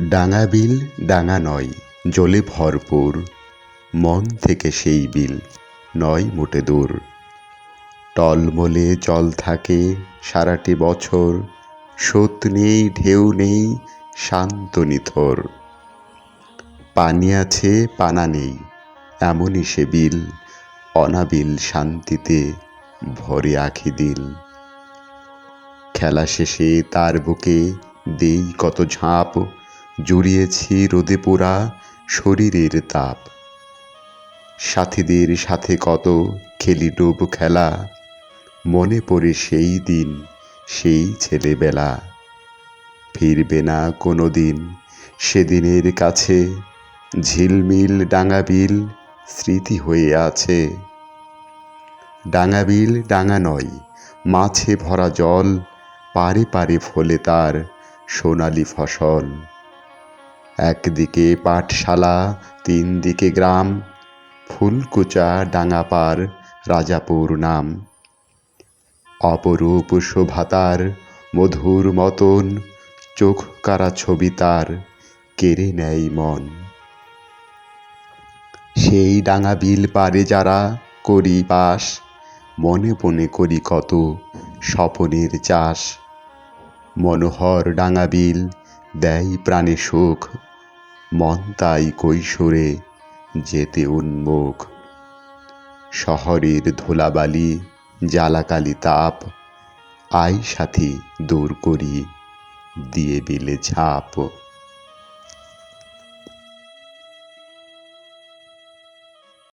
ডাঙা বিল, ডাঙা নয় জলে ভরপুর। মন থেকে সেই বিল, নয় মোটে দূর। টলমলে জল থাকে সারাটি বছর স্রোত নেই, ঢেউ নেই, শান্ত নিথর। পানি আছে, পানা নেই, এমনই সে বিল, অনাবিল শান্তিতে ভরে আখি দিল। খেলা শেষে তার বুকে দেই কত ঝাঁপ জুড়িয়েছি রোদে পোড়া শরীরের তাপ। সাথীদের সাথে কত খেলি ডুব খেলা, মনে পড়ে সেই দিন, সেই ছেলেবেলা। ফিরবে না কোনো দিন সেদিনের কাছে, ঝিলমিল ডাঙাবিল স্মৃতি হয়ে আছে। ডাঙাবিল ডাঙা নয়, মাছে ভরা জল, পারে পারে ফলে তার সোনালি ফসল। একদিকে পাঠশালা তিন দিকে গ্রাম, ফুলকুচা ডাঙাপার রাজাপুর নাম। অপরূপ শোভাতার মধুর মতন, চোখ কারা ছবি তার, কেড়ে নেয় মন। সেই ডাঙা বিল পারে যারা করি বাস, মনে মনে করি কত স্বপনের চাষ। মনোহর ডাঙা বিল দেয় প্রাণে সুখ, মন তাই কৈশোরে যেতে উন্মুখ। শহরের ধুলাবালি, জ্বালাকালি তাপ আই সাথী দূর করি, দিয়ে বিলে ঝাঁপ